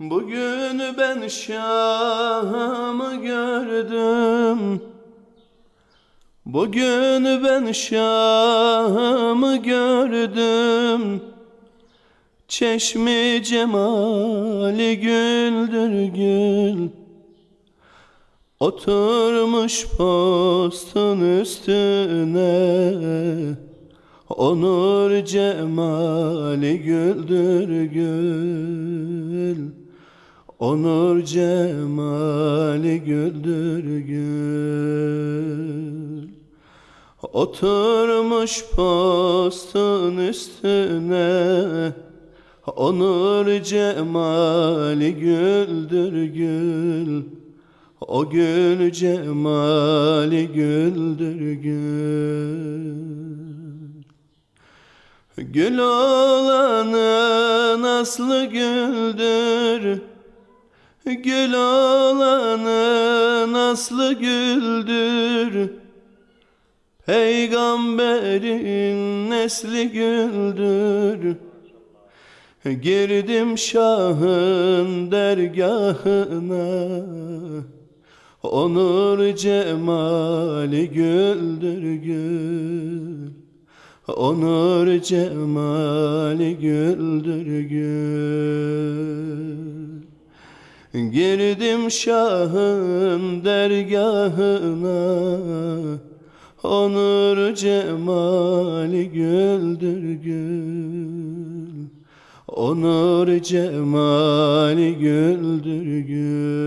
Bugün ben Şam'ı gördüm. Bugün ben Şam'ı gördüm. Çeşmi cemali güldür gül. Oturmuş postun üstüne Onur cemali güldür gül Onur cemali güldür gül. Oturmuş postun üstüne Onur cemali güldür gül. O gül cemali güldür gül. Gül olanın aslı güldür Gül olanın aslı güldür. Peygamberin nesli güldür. Girdim Şah'ın dergahına. Onur cemali güldür gül. Onur cemali güldür Girdim Şah'ın dergahına Onur cemali güldür gül. Onur cemali güldür gül